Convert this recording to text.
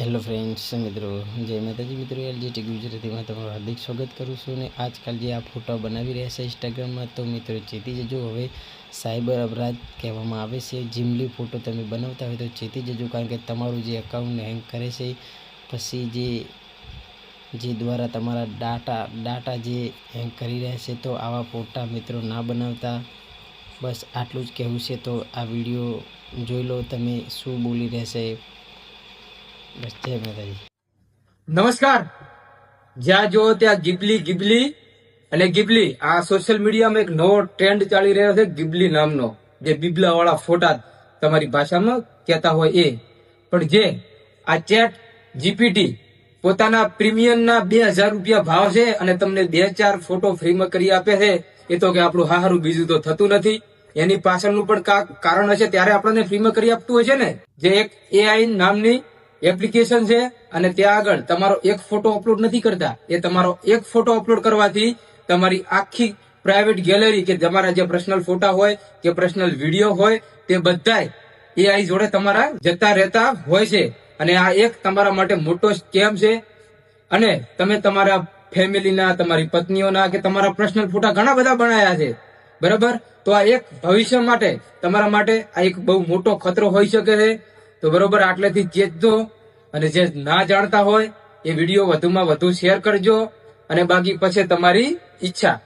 Hello friends મિત્રો, જય માતાજી મિત્રો એલજીટી ગુજરાતીમાં તમારું હાર્દિક સ્વાગત કરું છું અને આજકાલ જે આ ફોટો બનાવી રહ્યા છે ઇન્સ્ટાગ્રામમાં તો મિત્રો ચેતી જજો હવે સાયબર અપરાધ કહેવામાં આવે છે. જીમલી ફોટો તમે બનાવતા હોય તો ચેતી જજો, કારણ કે તમારું જે એકાઉન્ટ હેંગ કરે છે, પછી જે જે દ્વારા તમારા ડાટા ડાટા જે હેંગ કરી રહ્યા છે, તો આવા ફોટા મિત્રો ના બનાવતા. બસ આટલું જ કહેવું છે, તો આ વીડિયો જોઈ લો તમે શું બોલી રહેશે બસ જય નમસ્કાર. જ્યાં જો ત્યાં ગિબલી ગિબલી અને ગિબલી. આ સોશિયલ મીડિયામાં એક નવો ટ્રેન્ડ ચાલી રહ્યો છે, ગિબલી નામનો. જે બિબલા વાળા ફોટા તમારી ભાષામાં કહેતા હોય એ. પણ જે આ ચેટ જીપીટી પોતાના પ્રીમિયમના બે હજાર રૂપિયા ભાવ છે અને તમને બે ચાર ફોટો ફ્રીમાં કરી આપે છે, એ તો કે આપણું હારું બીજું તો થતું નથી. એની પાછળનું પણ કારણ હશે, ત્યારે આપણને ફ્રીમાં કરી આપતું હોય છે ને? જે એક એઆઈ નામની એપ્લિકેશન છે અને ત્યાં આગળ તમારો એક ફોટો અપલોડ નથી કરતા. એ તમારો એક ફોટો અપલોડ કરવાથી તમારી આખી પ્રાઇવેટ ગેલેરી કે તમારા જે પર્સનલ ફોટા હોય કે પર્સનલ વીડિયો હોય તે બધાય એઆઈ જોડે તમારા જતા રહેતા હોય છે. અને આ એક તમારા માટે મોટો સ્કેમ છે. અને તમે તમારા ફેમિલીના, તમારી પત્નીઓના કે તમારા પર્સનલ ફોટા ઘણા બધા બનાયા છે. બરાબર? તો આ એક ભવિષ્ય માટે તમારા માટે આ એક બહુ મોટો ખતરો હોઈ શકે છે. તો બરોબર આટલેથી ચેતજો અને જે ના જાણતા હોય એ વીડિયો વધુમાં વધુ શેર કરજો અને બાકી પછી તમારી ઈચ્છા.